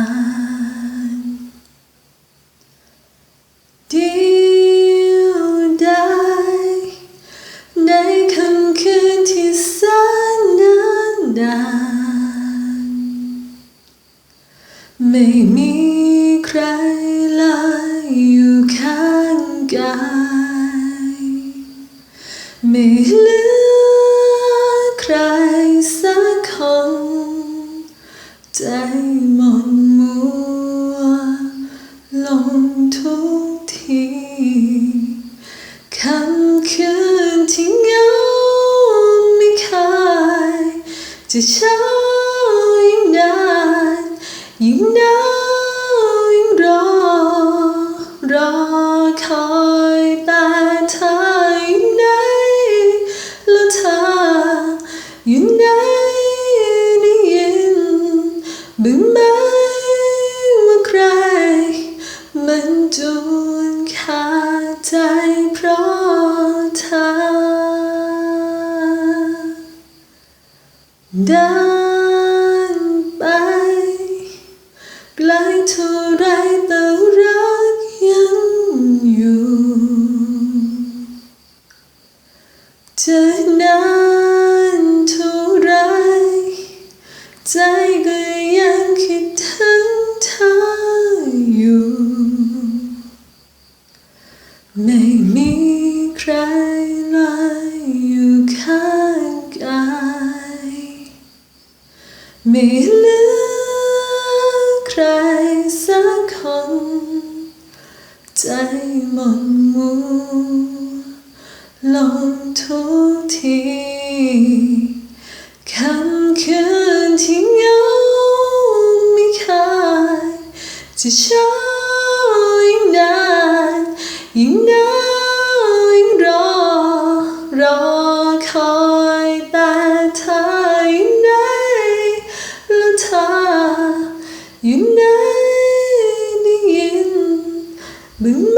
านเดียวดาในค่ำคืนที่แสนนานไม่มีใครเลอยู่ข้างกายไม่เหลือใครสักคนใจ คืนที่เงาไม่เคยจะเช้ายิ่งนานยิ่งหนาวยิ่งรอ รอคอยแต่เธออยู่ไหนแล้วเธออยู่ไหนได้ยินบ้างไหมว่าใครมันจวน ขาดใจเพราะเธอ เดินไปไกลเท่าไรแต่รักยังอยู่จะนาน ไม่มีใครเลยอยู่ข้างกายไม่เหลือใครสักคน ใจหมนมัวลงทุกทีคำคืนที่เงาไม่เคยจะเช้ายิ่งนาน ยิ่งนาวยิ่งรอ รอคอยแต่เธออยู่ไหนแล้วเธออยู่ไหนได้ยินบ้ง